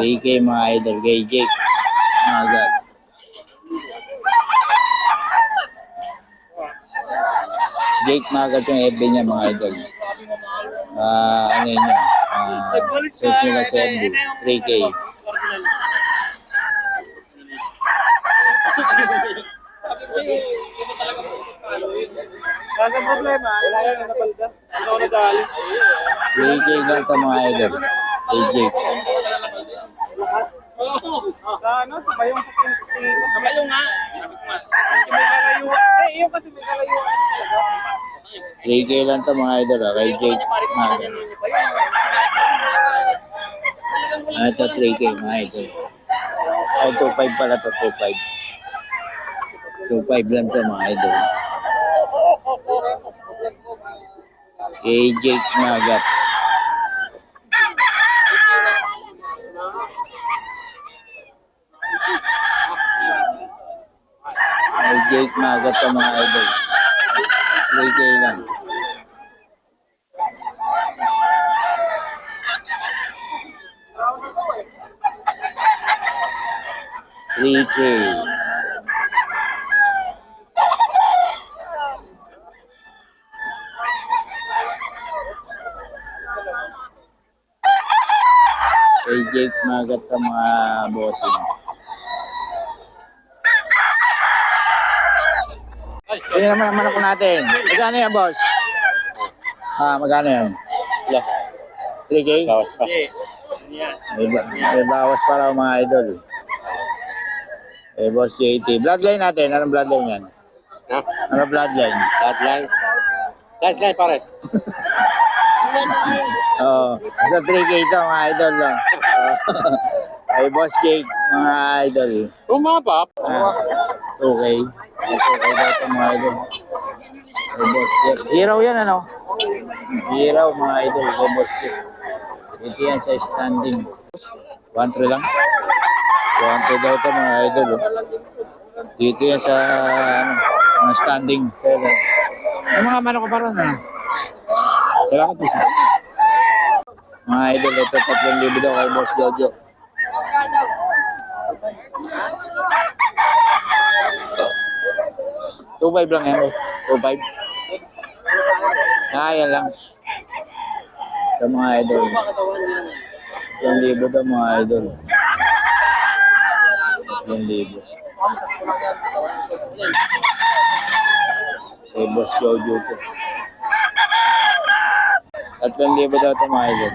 3K mga idol kay Jake. Agad. Jake Magat yung FB niya mga idol. Ah, ano yun yun? Ah, search nyo lang sa FB. 3K. Kasa problema, wala yan na napalda. Ano ako nag-aalit? 3K lang ito mga idol. Kay Jake. Ano, sa tingin. Sa bayong nga. Sabi ko nga. May kalayuan. Eh, yung kasi may kalayuan talaga. 3K lang ito mga idol. ah, Kay Magat. Ah, ito 3K mga idol. Ay, 2.5 pala to 2.5. 2.5 lang to mga idol. Kay Jake Magat. Jake Magat to mga idol. 3K lang. K. Kay Jake Magat ang mga bossing. nyo naman ang manok natin. Magkano yan, boss? Ah, magkano yan? 3K? Bawas pa. May, ba- may bawas pa raw mga idol. Eh, boss JT. Bloodline natin. Anong bloodline yan? Ha? Anong bloodline? Deadline. Deadline pare. Oo. Oh, sa 3K ito, mga idol. No? Oh. Ay, boss Jake, mga idol. Bumaba. Ah, 2K. Ito, kay dito mga idol. Kay boss Hiraw yan ano? Hiraw mga idol, kay boss Jeff. Ito yan sa standing. 1-3 lang. 1-3 daw ito mga idol. Oh. Dito yan sa ano, standing. Seven. Ang mga manok ko pa ron. Ano? Ah. Salamat po siya. Mga idol, ito 3,000 daw kay boss Jojo. Two five lang yan, boss. Two five. Ah, yan lang. Sa mga idol. Yung libo daw mga idol. Yung libo. Eh, boss Jojo to. Tatlong libo daw ito mga idol.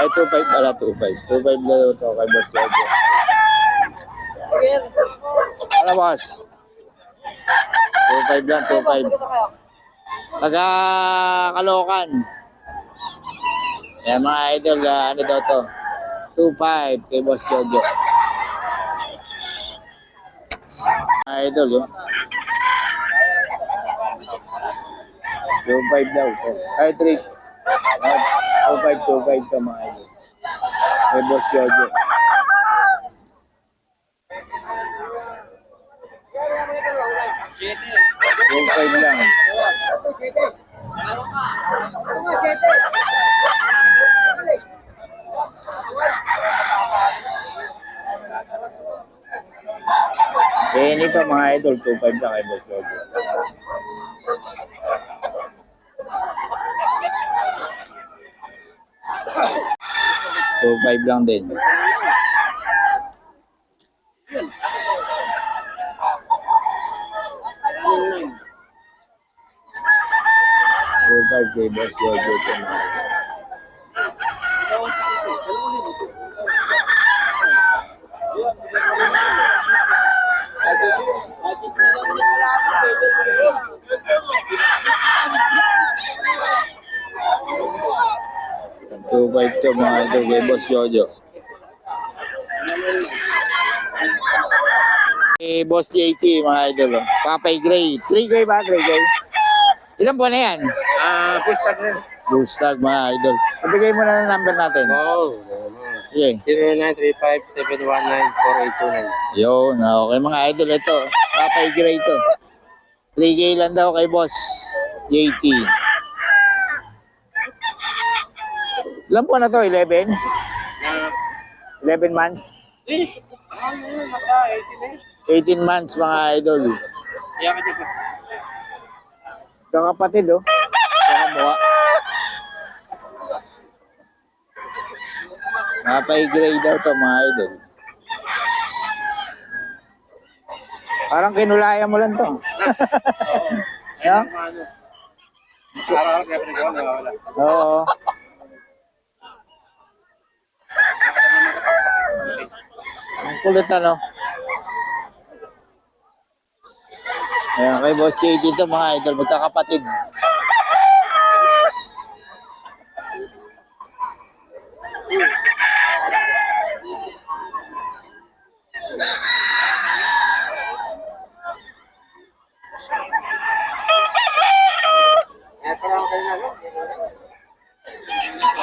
Ay, 2.5 pala, 2.5. 2.5 daw ito kay Boss Jojo. Boss? 2.5 lang, 2.5. Taga Kalokan. Yan mga idol, ah, ano daw to? 2.5 kay Boss Jojo. Mga idol, oh. 2.5 daw. Ay, 3. 2.5, 2.5 to mga idol. Kay Boss Jojo. Yung five lang. Eh, nito mga idol, 2.5 lang kay Boss Jojo. Two five lang din. Two five kay Boss Jojo idol. Two five to mga idol kay Boss Jojo. Eh, Boss JT, mga idol. Papay Gray. 3 Gray ba? 3 Gray? Ilan buwan na yan? Ah, push rin. Blue Stag, mga idol. Ibigay mo na ng number natin. Wow. Sige. 0935-719-4829. Yun, ah, okay mga idol. Ito, Papay Gray to. 3K lang daw kay Boss JT. Ilan po na to? 11? Na, 11 months? eh, ano yun, naka 18 eh. 18 months mga idol. Kaya ka dyan. Kakapatid oh. Kakamukha. Napay-gray daw to mga idol. Parang kinulaya mo lang to. Ano. Araw-araw kaya pinagawa, nawawala. Oo. Ang kulit ano. Ayan, kay Boss JD to mga idol, magkakapatid. No?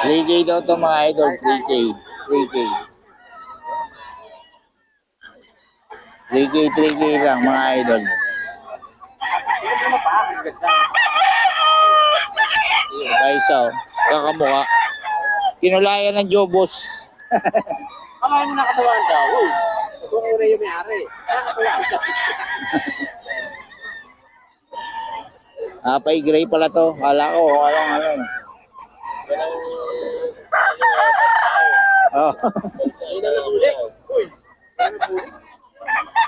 3K daw to mga idol, 3K. 3K. 3K, 3K lang mga idol. Na ganda. Kaisa oh, kakamukha. Kinulaya ng Jobos. Kamahin mo na katawan daw. Uy, ang ure yung may-ari. Kaya katawan daw. Apay gray pala to. Kala ko, ano, ano. Oh. Ayun na nahuli. Uy, ayun na nahuli.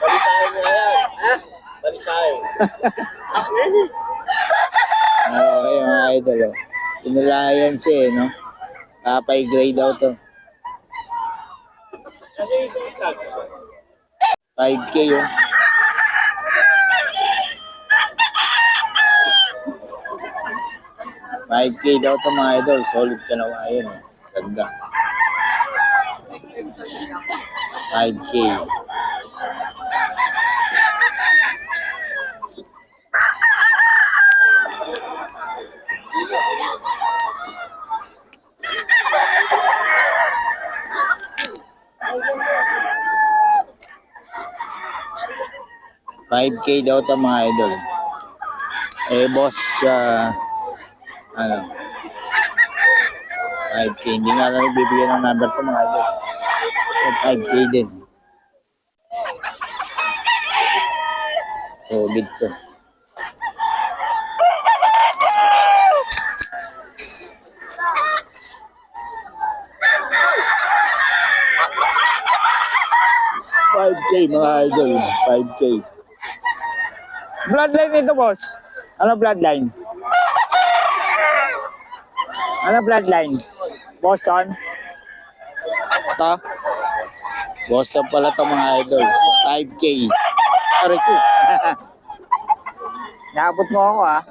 Balisahin mo na yan. Ha? Balisahin. Ako eh. Okay mga idol oh. Kinulayan siya eh, no? Apay gray daw to. Kasi yung isang 5K oh. Five K daw to mga idol. Solid ka na yun. oh. Ganda. 5K. Five K daw to mga idol. Eh boss, ah, ano, 5K. Hindi nga lang bibigyan ng number to mga idol. So, 5K din. Solid to. Five K mga idol. 5K. Bloodline nito, boss. Ano bloodline? Ano bloodline? Boston? Ito? Boston pala to mga idol. 5K. Aray ko. Naabot mo ako ah.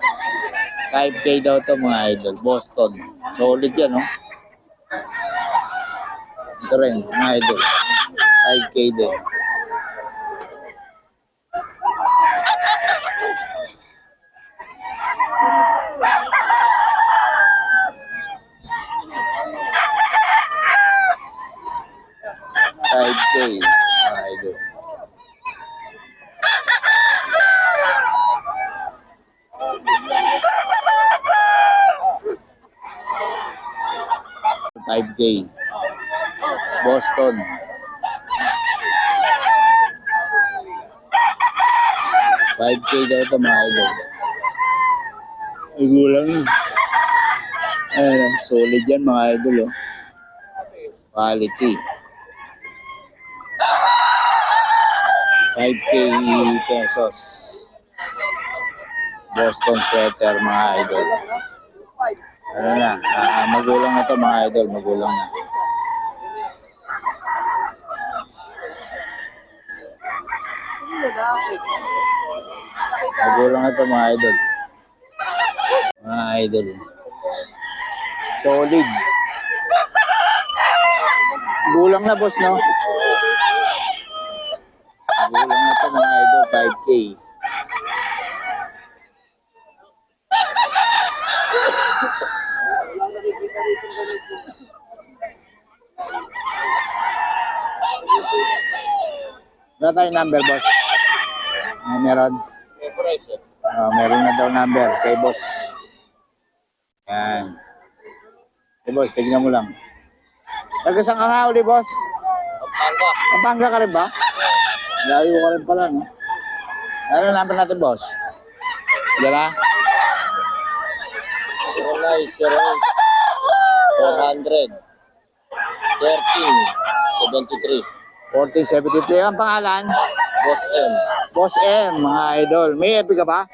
5K daw to mga idol. Boston. Solid yan, no? Ito rin, mga idol. 5K din. K, mga idol. Five K. Boston. Five K daw ito mga idol. Ay, gulang yun. Ayan, solid yan mga idol oh. Quality. 5K pesos. Boston sweater mga idol. Ano na, ah, magulang na to mga idol, magulang na. Magulang na to mga idol. Mga idol. Solid. Gulang na boss, no? Gulang na to mga idol, 5K. Wala tayong number, boss. Ah, meron. Ah, meron na daw number kay boss. Yan. Eh, boss, tignan mo lang. Nagkasang ka nga uli, boss? Pampanga. Pampanga ka rin ba? Layo ka rin pala, no? Ano number natin, boss? Na? 0908 400 13 73 1473. Ang pangalan? Boss M. Boss M, mga idol. May FB ka ba?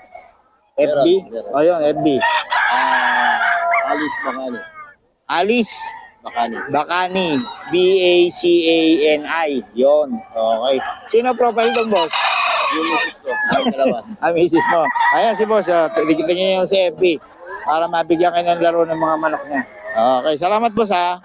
FB? Meron, meron. O yun, FB. Ah, Alice Bakani. Alice Bakani. Bacani. B-A-C-A-N-I. Yun. Okay. Sino profile doon, boss? Yung. Ah, misis mo. Ayan si boss. Uh, Tignan niyo yung sa FB. Para mabigyan kayo ng laro ng mga manok niya. Okay. Salamat, boss, ha.